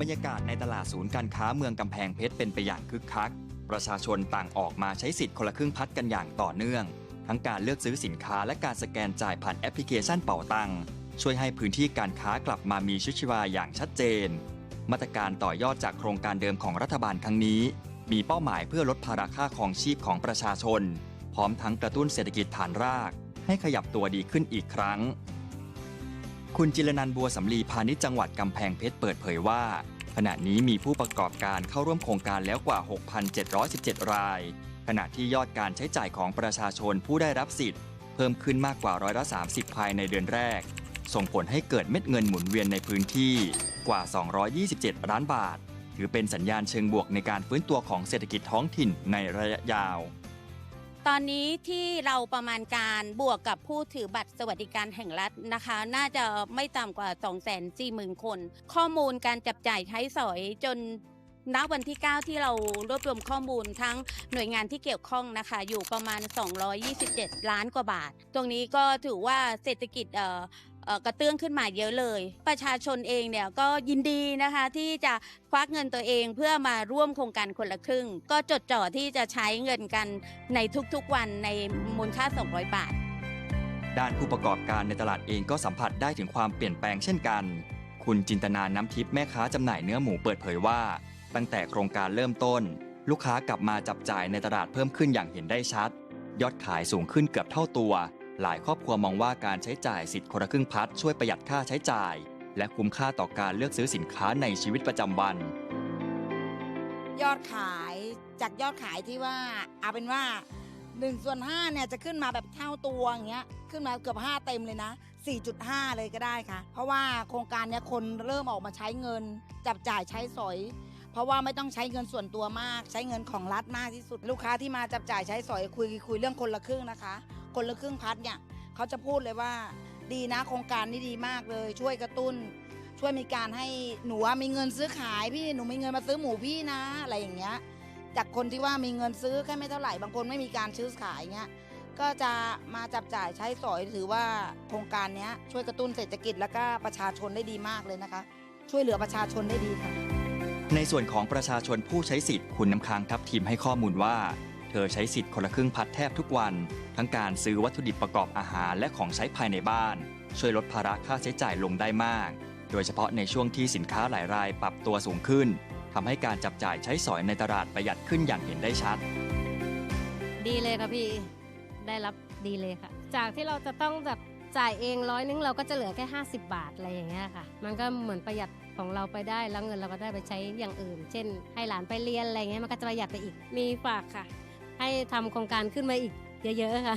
บรรยากาศในตลาดศูนย์การค้าเมืองกำแพงเพชรเป็นไปอย่างคึกคัก ประชาชนต่างออกมาใช้สิทธิ์คนละครึ่งพัดกันอย่างต่อเนื่อง ทั้งการเลือกซื้อสินค้าและการสแกนจ่ายผ่านแอปพลิเคชันเป๋าตังช่วยให้พื้นที่การค้ากลับมามีชีวิตชีวาอย่างชัดเจน มาตรการต่อยอดจากโครงการเดิมของรัฐบาลครั้งนี้ มีเป้าหมายเพื่อลดภาระค่าของชีพของประชาชน พร้อมทั้งกระตุ้นเศรษฐกิจฐานราก ให้ขยับตัวดีขึ้นอีกครั้ง คุณจิรนันบัวสำลีพาณิชย์จังหวัดกำแพงเพชรเปิดเผยว่า ขณะนี้มีผู้ประกอบการเข้าร่วมโครงการแล้วกว่า 6,717 ราย ขณะที่ยอดการใช้จ่ายของประชาชนผู้ได้รับสิทธิ์ เพิ่มขึ้นมากกว่าร้อยละ30 ภายในเดือนแรก ส่งผลให้เกิดเม็ดเงินหมุนเวียนในพื้นที่กว่า 227 ล้านบาท ถือเป็นสัญญาณเชิงบวกในการฟื้นตัวของเศรษฐกิจท้องถิ่นในระยะยาว ตอนนี้ที่เราประมาณการบวกกับผู้ถือบัตรสวัสดิการแห่งรัฐนะคะ น่าจะไม่ต่ำกว่า 2 4 0 0 0 0 คน ข้อมูลการจับจ่ายใช้สอยจนณวันที่ 9 ที่เรารวบรวมข้อมูลทั้งหน่วยงานที่เกี่ยวข้องนะคะ อยู่ประมาณ 227 ล้านกว่าบาท ตรงนี้ก็ถือว่าเศรษฐกิจเอ่อ กระเตื้องขึ้นมาเยอะเลย ประชาชนเองเนี่ยก็ยินดีนะคะที่จะควักเงินตัวเองเพื่อมาร่วมโครงการคนละครึ่ง ก็จดจ่อที่จะใช้เงินกันในทุกๆวันในมูลค่า 200 บาท ด้านผู้ประกอบการในตลาดเองก็สัมผัสได้ถึงความเปลี่ยนแปลงเช่นกัน คุณจินตนาน้ำทิพย์แม่ค้าจำหน่ายเนื้อหมูเปิดเผยว่า ตั้งแต่โครงการเริ่มต้น ลูกค้ากลับมาจับจ่ายในตลาดเพิ่มขึ้นอย่างเห็นได้ชัด ยอดขายสูงขึ้นเกือบเท่าตัว หลายครอบครัวมองว่าการใช้จ่ายสิทธิ์คนละครึ่งพัดช่วยประหยัดค่าใช้จ่าย และคุ้มค่าต่อการเลือกซื้อสินค้าในชีวิตประจำวัน ยอดขายจากยอดขายที่ว่าเอาเป็นว่า1ส่วน5เนี่ยจะขึ้นมาแบบเท่าตัวอย่างเงี้ยขึ้นมาเกือบ 5 เต็มเลยนะ 4.5 เลยก็ได้ค่ะ เพราะว่าโครงการเนี้ยคนเริ่มออกมาใช้เงิน จับจ่ายใช้สอย เพราะว่าไม่ต้องใช้เงินส่วนตัวมาก ใช้เงินของรัฐมากที่สุด ลูกค้าที่มาจับจ่ายใช้สอยคุยคุยเรื่องคนละครึ่งนะคะ คนละครึ่งพัดเนี่ยเขาจะพูดเลยว่า ดีนะโครงการนี้ดีมากเลย ช่วยกระตุ้น ช่วยมีการให้หนูมีเงินซื้อขายพี่หนูมีเงินมาซื้อหมูพี่นะอะไรอย่างเงี้ยจากคนที่ว่ามีเงินซื้อแค่ไม่เท่าไหร่บางคนไม่มีการซื้อขายเงี้ยก็จะมาจับจ่ายใช้สอยถือว่าโครงการนี้ช่วยกระตุ้นเศรษฐกิจแล้วก็ประชาชนได้ดีมากเลยนะคะ ช่วยเหลือประชาชนได้ดีค่ะในส่วนของประชาชนผู้ใช้สิทธิ์คุณน้ำค้างทับทีมให้ข้อมูลว่า ธอใช้สิทธิ์คนละครึ่งพัดแทบทุกวัน ทั้งการซื้อวัตถุดิบประกอบอาหารและของใช้ภายในบ้าน ช่วยลดภาระค่าใช้จ่ายลงได้มาก โดยเฉพาะในช่วงที่สินค้าหลายรายปรับตัวสูงขึ้นทำให้การจับจ่ายใช้สอยในตลาดประหยัดขึ้นอย่างเห็นได้ชัด ดีเลยค่ะพี่ ได้รับดีเลยค่ะ จากที่เราจะต้องแบบจ่ายเองร้อยนึงเราก็จะเหลือแค่ 50 บาทอะไรอย่างเงี้ยค่ะ มันก็เหมือนประหยัดของเราไปได้แล้วเงินเราก็ได้ไปใช้อย่างอื่น เช่น ให้หลานไปเรียนอะไรเงี้ยมันก็จะประหยัดไปอีกมีฝากค่ะ ให้ทำโครงการขึ้นมาอีกเยอะๆค่ะ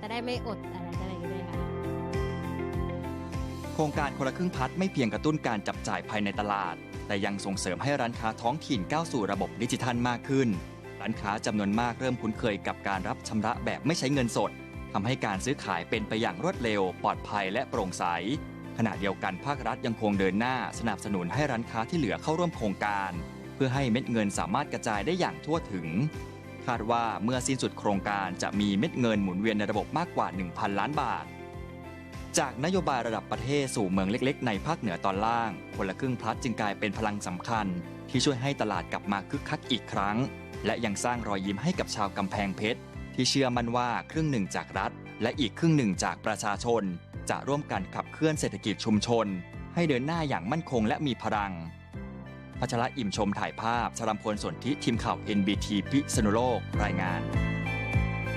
จะได้ไม่อดอะไรอะไรอย่างเงี้ยค่ะ โครงการคนละครึ่งพัดไม่เพียงกระตุ้นการจับจ่ายภายในตลาด แต่ยังส่งเสริมให้ร้านค้าท้องถิ่นก้าวสู่ระบบดิจิทัลมากขึ้น ร้านค้าจำนวนมากเริ่มคุ้นเคยกับการรับชำระแบบไม่ใช้เงินสดทำให้การซื้อขายเป็นไปอย่างรวดเร็ว ปลอดภัยและโปร่งใส ขณะเดียวกันภาครัฐยังคงเดินหน้าสนับสนุนให้ร้านค้าที่เหลือเข้าร่วมโครงการ เพื่อให้เม็ดเงินสามารถกระจายได้อย่างทั่วถึง คาดว่าเมื่อสิ้นสุดโครงการจะมีเม็ดเงินหมุนเวียนในระบบมากกว่า 1,000 ล้านบาท จากนโยบายระดับประเทศสู่เมืองเล็ก ๆ ในภาคเหนือตอนล่าง คนละครึ่งพลัดจึงกลายเป็นพลังสำคัญ ที่ช่วยให้ตลาดกลับมาคึกคักอีกครั้ง และยังสร้างรอยยิ้มให้กับชาวกำแพงเพชรที่เชื่อมั่นว่าครึ่งหนึ่งจากรัฐ และอีกครึ่งหนึ่งจากประชาชน จะร่วมกันขับเคลื่อนเศรษฐกิจชุมชน ให้เดินหน้าอย่างมั่นคงและมีพลัง พัชระอิ่มชมถ่ายภาพชลัมพลสนธิทีมข่าว NBT พิษณุโลกรายงาน